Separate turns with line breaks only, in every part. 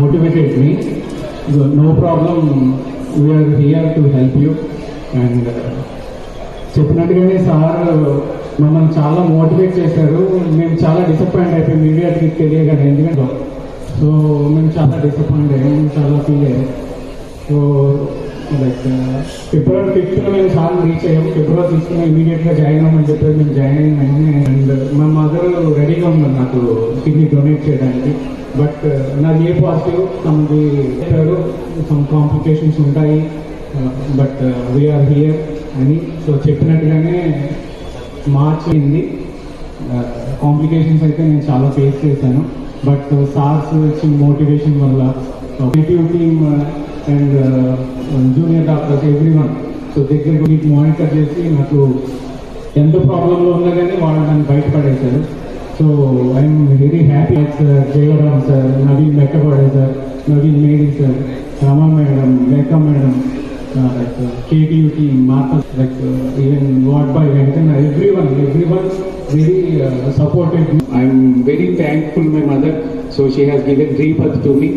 motivated me. So no problem, we are here to help you. And uh, చెప్పినట్టుగానే sir మమ్మల్ని చాలా motivate చేశారు. మేము చాలా డిసప్పాయింట్ అయిపోయి. మీడియాకి తెలియగానే ఎందుకంటే. సో మేము చాలా డిసప్పాయింట్ అయ్యాం చాలా ఫీల్ అయ్యాం. సో లైక్ ఫిబ్రవరి ఫిఫ్త్ మేము చాలా రీచ్ అయ్యాం. ఫిబ్రవరి తీసుకుని ఇమీడియట్గా జాయిన్ అవ్వమని చెప్పేసి మేము జాయిన్ అయ్యాము అండ్ మా మదర్ రెడీగా ఉన్నారు నాకు కిడ్నీ డొనేట్ చేయడానికి. బట్ uh, నాది ఏ పాజిటివ్ తమది చెప్పారు సమ్ కాంప్లికేషన్స్ ఉంటాయి బట్ వీఆర్ హియర్ అని. సో చెప్పినట్టుగానే మార్చ్ అయింది. Uh, కాంప్లికేషన్స్ అయితే నేను చాలా ఫేస్ చేశాను. బట్ సార్స్ ఇచ్చిన మోటివేషన్ వల్ల negative team and junior doctors everyone so దగ్గర మీకు మానిటర్ చేసి నాకు ఎంత ప్రాబ్లంలో ఉన్నా కానీ వాళ్ళు నన్ను బయటపడేశారు So I'm really happy that uh, Jayaram sir, uh, Naveen Bekkabade sir, uh, Naveen Mehdi sir, Rama madam, Becca madam, uh, like uh, KTUT, Martha, like uh, even Lord by Venkan, everyone, everyone really uh, supported me. I'm very thankful my mother, so she has given three birth to me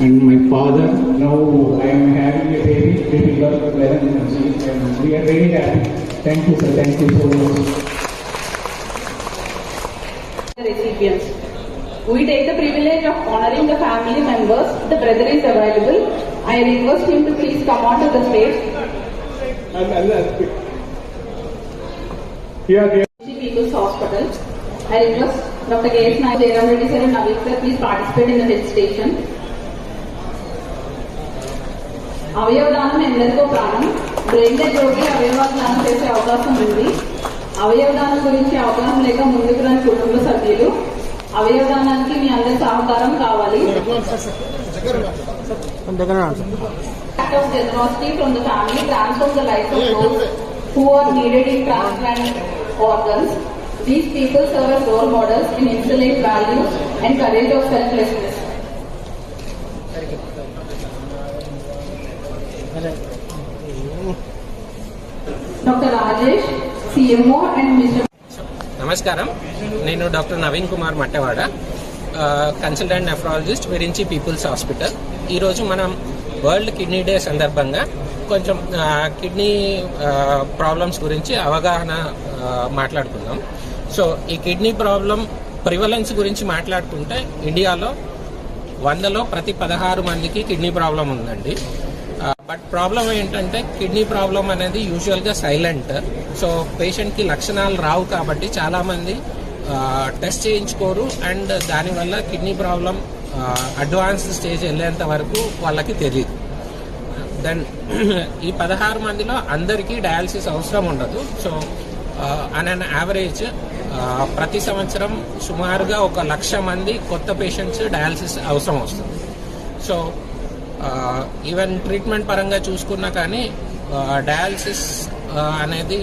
and my father. Now I am having a baby, baby girl, She, we are very happy. Thank you sir, thank you so much.
Recipients. We take the privilege of honoring the family members. The brother is available. I request him to please come on to the stage.
Here, here.
People's Hospital. I request Dr. K.S. Nayak, Jairam Reddy sir and Navik sir please participate in the health station. అవయవదానం ఎందరికో ప్రాణం brain dead రోగి అవయవాలు దానం చేసే అవకాశం ఉంది అవయవదానం గురించి అవగాహన లేక ముందుకు రాని కుటుంబ సభ్యులు అవయవదానానికి మీ అందరి సహకారం కావాలి act of generosity from the family transforms the lives of those who are needed in transplant organs. These people serve as role models in instilling values and courage of selflessness. Dr. Rajesh, CMO and Mr.
నమస్కారం. నేను doctor Naveen Kumar Mattawada consultant nephrologist Virinchi people's hospital. ఈరోజు మనం world kidney day సందర్భంగా కొంచెం kidney problems గురించి అవగాహన మాట్లాడుకుందాం. So ఈ కిడ్నీ ప్రాబ్లం ప్రివలెన్స్ గురించి మాట్లాడుకుంటే ఇండియాలో వందలో ప్రతి పదహారు మందికి కిడ్నీ ప్రాబ్లం ఉందండి. బట్ ప్రాబ్లం ఏంటంటే కిడ్నీ ప్రాబ్లం అనేది యూజువల్గా సైలెంట్ సో పేషెంట్కి లక్షణాలు రావు కాబట్టి చాలామంది టెస్ట్ చేయించుకోరు అండ్ దానివల్ల కిడ్నీ ప్రాబ్లం అడ్వాన్స్ స్టేజ్ వెళ్ళేంత వరకు వాళ్ళకి తెలియదు దెన్ ఈ పదహారు మందిలో అందరికీ డయాలసిస్ అవసరం ఉండదు. సో అన్ అన్ యావరేజ్ ప్రతి సంవత్సరం సుమారుగా ఒక లక్ష మంది కొత్త పేషెంట్స్ డయాలసిస్ అవసరం వస్తుంది. సో ఈవెన్ ట్రీట్మెంట్ పరంగా చూసుకున్నా కానీ డయాలసిస్ అనేది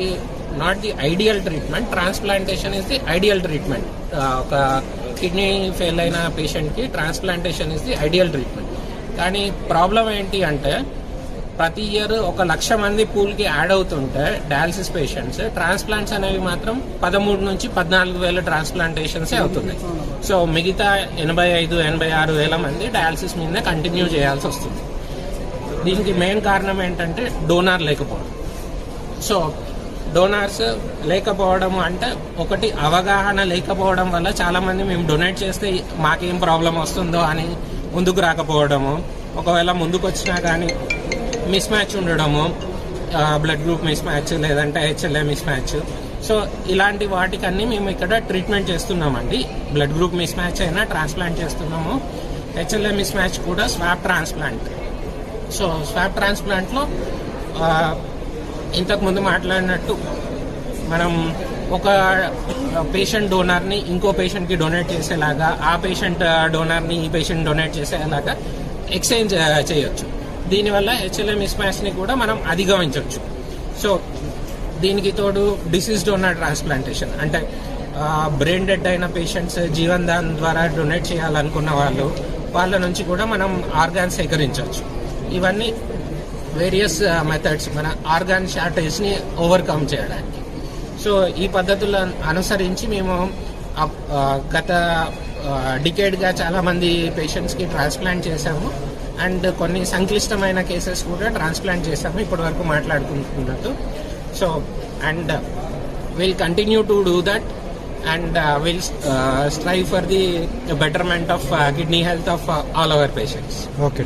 not the ideal treatment transplantation is the ideal treatment ఒక కిడ్నీ ఫెయిల్ అయిన పేషెంట్కి transplantation is the ideal treatment కానీ ప్రాబ్లం ఏంటి అంటే ప్రతి ఇయర్ ఒక లక్ష మంది పూల్కి యాడ్ అవుతుంటే డయాలసిస్ పేషెంట్స్ ట్రాన్స్ప్లాంట్స్ అనేవి మాత్రం పదమూడు నుంచి పద్నాలుగు వేల ట్రాన్స్ప్లాంటేషన్స్ అవుతున్నాయి. సో మిగతా ఎనభై ఐదు ఎనభై ఆరు వేల మంది డయాలసిస్ మీదనే కంటిన్యూ చేయాల్సి వస్తుంది. దీనికి మెయిన్ కారణం ఏంటంటే డోనార్ లేకపోవడం. సో డోనార్స్ లేకపోవడం అంటే ఒకటి అవగాహన లేకపోవడం వల్ల చాలామంది మేము డొనేట్ చేస్తే మాకేం ప్రాబ్లం వస్తుందో అని ముందుకు రాకపోవడము. ఒకవేళ ముందుకు వచ్చినా కానీ మిస్ మ్యాచ్ ఉండడము బ్లడ్ గ్రూప్ మిస్ మ్యాచ్ లేదంటే హెచ్ఎల్ఏ మిస్ మ్యాచ్ సో ఇలాంటి వాటికన్నీ మేము ఇక్కడ ట్రీట్మెంట్ చేస్తున్నామండి. బ్లడ్ గ్రూప్ మిస్ మ్యాచ్ అయినా ట్రాన్స్ప్లాంట్ చేస్తున్నాము. హెచ్ఎల్ఏ మిస్ మ్యాచ్ కూడా స్వాప్ ట్రాన్స్ప్లాంట్ సో స్వాప్ ట్రాన్స్ప్లాంట్లో ఇంతకుముందు మాట్లాడినట్టు మనం ఒక పేషెంట్ డోనర్ని ఇంకో పేషెంట్కి డొనేట్ చేసేలాగా ఆ పేషెంట్ డోనర్ని ఈ పేషెంట్ డొనేట్ చేసేలాగా ఎక్స్చేంజ్ చేయొచ్చు. దీనివల్ల హెచ్ఎల్ఏ మిస్ మ్యాచ్ని కూడా మనం అధిగమించవచ్చు. సో దీనికి తోడు డిసీజ్ డోనర్ ట్రాన్స్ప్లాంటేషన్ అంటే బ్రెయిన్ డెడ్ అయిన పేషెంట్స్ జీవన్ దాన్ ద్వారా డొనేట్ చేయాలనుకున్న వాళ్ళు వాళ్ళ నుంచి కూడా మనం ఆర్గాన్ సేకరించవచ్చు. ఇవన్నీ వేరియస్ మెథడ్స్ మన ఆర్గాన్ షార్టేజ్ని ఓవర్కమ్ చేయడానికి. సో ఈ పద్ధతులను అనుసరించి మేము గత డికేడ్గా చాలామంది పేషెంట్స్కి ట్రాన్స్ప్లాంట్ చేసాము అండ్ కొన్ని సంక్లిష్టమైన కేసెస్ కూడా ట్రాన్స్ప్లాంట్ చేశాము. ఇప్పటి వరకు మాట్లాడుకుంటున్నట్టు. So and will continue to do that and will strive for the betterment of kidney health of all our patients
okay